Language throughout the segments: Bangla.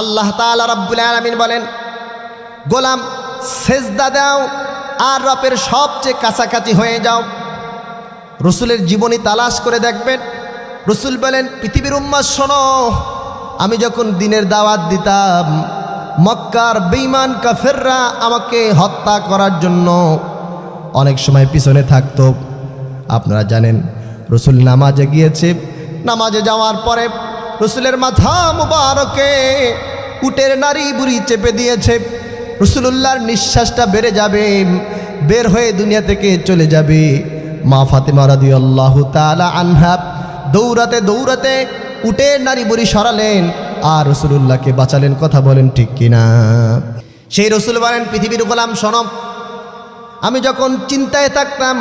আল্লাহ তাআলা রাব্বুল আলামিন বলেন, গোলাম, সেজদা দাও আর রপের সবচেয়ে কাছাকাছি হয়ে যাও। রসুলের জীবনী তালাশ করে দেখবেন, রসুল বলেন, পৃথিবীর উম্মা শোনো, আমি যখন দিনের দাওয়াত দিতাম, মক্কার বেইমান কাফেররা আমাকে হত্যা করার জন্য অনেক সময় পিছনে থাকতো। আপনারা জানেন, রসুল নামাজে গিয়েছে, নামাজে যাওয়ার পরে রসুলের মাথা মুবারকে উটের নারী বুড়ি চেপে দিয়েছে। রসুলুল্লাহর নিঃশ্বাসটা বেড়ে যাবে, বের হয়ে দুনিয়া থেকে চলে যাবে। মা ফাতেমা রাদি আল্লাহ তালা আনহা দৌড়াতে দৌড়াতে উটের নারী বুড়ি সরালেন, আর রসুলুল্লাহকে বাঁচালেন। কথা বলেন ঠিক কিনা? সেই রসুল বলেন, পৃথিবীর গোলাম সনম আমি যখন চিন্তায় থাকতাম,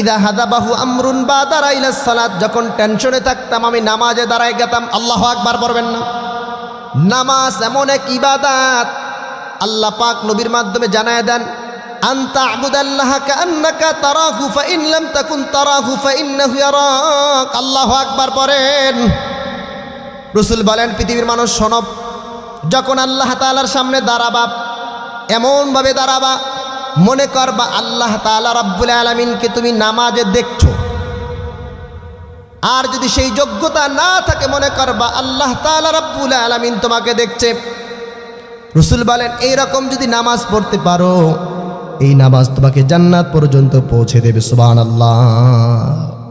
ইদা হাদাবাহু আমরুন বা দাঁড়াইলা সালাদ যখন টেনশনে থাকতাম, আমি নামাজে দাঁড়ায় গেতাম, আল্লাহ আকবার পড়বেন না। নামাজ এমন এক ইবাদাত। আল্লাহ পাক নবীর মাধ্যমে জানায় দেন, আন্তা আবুদাল্লাহ কান্নাকা তারাহু ফা ইন লাম তাকুন তারাহু ফা ইন্নাহু ইয়ারাক। আল্লাহু আকবার পড়েন। রসুল বলেন, পৃথিবীর মানুষ সনব, যখন আল্লাহ তাআলার সামনে দাঁড়াবা, এমনভাবে দাঁড়াবা, মনে করবা আল্লাহ তাআলা রাব্বুল আলামিনকে তুমি নামাজে দেখছ। আর যদি সেই যোগ্যতা না থাকে, মনে করবা আল্লাহ তালা রাব্বুল আলমিন তোমাকে দেখছে। রসুল বলেন এই রকম যদি নামাজ পড়তে পারো, এই নামাজ তোমাকে জান্নাত পর্যন্ত পৌঁছে দেবে, সুবহানাল্লাহ।